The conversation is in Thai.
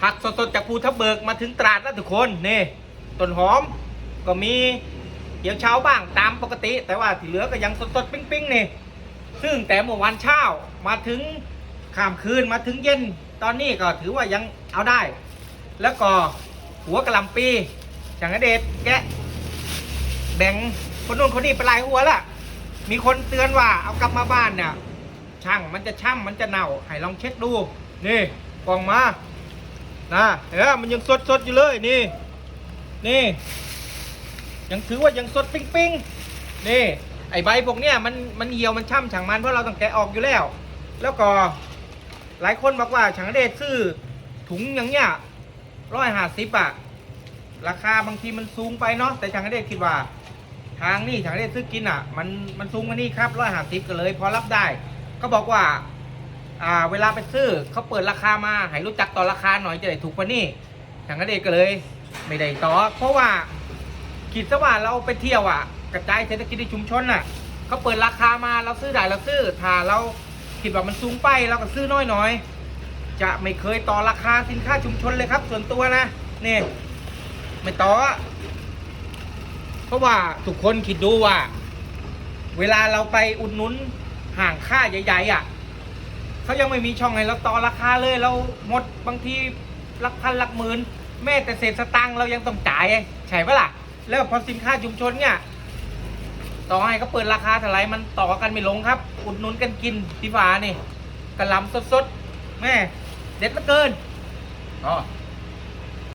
ผักสดๆจากภูทับเบิกมาถึงตราดแล้วทุกคนนี่ต้นหอมก็มีเดี๋ยวเช้าบ้างตามปกติ แต่ว่าที่เหลือก็ยังสดๆปิ้งๆนี่ซึ่งแต่เมื่อวันเช้ามาถึงข้ามคืนมาถึงเย็นตอนนี้ก็ถือว่ายังเอาได้ แล้วก็หัวกะหล่ำปีช่างเดชแกะแบ่งคนนู้นคนนี้ไปลายหัวละมีคนเตือนว่าเอากลับมาบ้านเนี่ยช่างมันจะช่ำมันจะเน่าให้ลองเช็คดู นี่กล่องมา นะเออมันยังสดสดอยู่เลยนี่นี่ ยังถือว่ายังสดปิ้งปิ้งๆนี่ไอใบพวกเนี้ยมันมันเหี่ยวมันช่ำช่างมันเพราะเราต้องแกะออกอยู่แล้ว แล้วก็หลายคนบอกว่าช่างเดชซื้อถุงอย่างเงี้ยร้อยห้าสิบอะราคาบางทีมันสูงไปเนาะแต่ช่างเดชคิดว่า ทางนี่ช่างเดชซื้อกินอะมันมันสูงกว่านี่ครับร้อยห้าสิบก็เลย พอรับได้ ก็บอกว่า อ่าเวลาไปซื้อเขาเปิดราคามาให้รู้จักต่อราคาหน่อยจะได้ถูกกว่านี่ทางนั้นเองก็เลย ไม่ได้ต่อ เพราะว่าคิดซะว่าเราไปเที่ยวอะ กระจายเศรษฐกิจในชุมชนน่ะเขาเปิดราคามาเราซื้อได้เราซื้อถ้าเราคิดว่ามันสูงไปเราก็ซื้อน้อยหน่อยๆจะไม่เคยต่อราคาสินค้าชุมชนเลยครับ ส่วนตัวนะนี่ไม่ต่อเพราะว่าทุกคนคิดดูว่า เวลาเราไปอุดหนุนห่างค่าใหญ่ๆอะ เขายังไม่มีช่องให้เราต่อราคาเลยเราหมดบางทีหลักพันหลักหมื่นแม้แต่เศษสตังค์เรายังต้องจ่ายใช่ปะล่ะแล้วพอสินค้าชุมชนเนี่ยต่อให้เขาเปิดราคาเท่าไรมันต่อกันไม่ลงครับ อุดหนุนกันกินที่ฟ้านี่กระลำสดๆแม่เด็ดเหลือเกินอ๋อ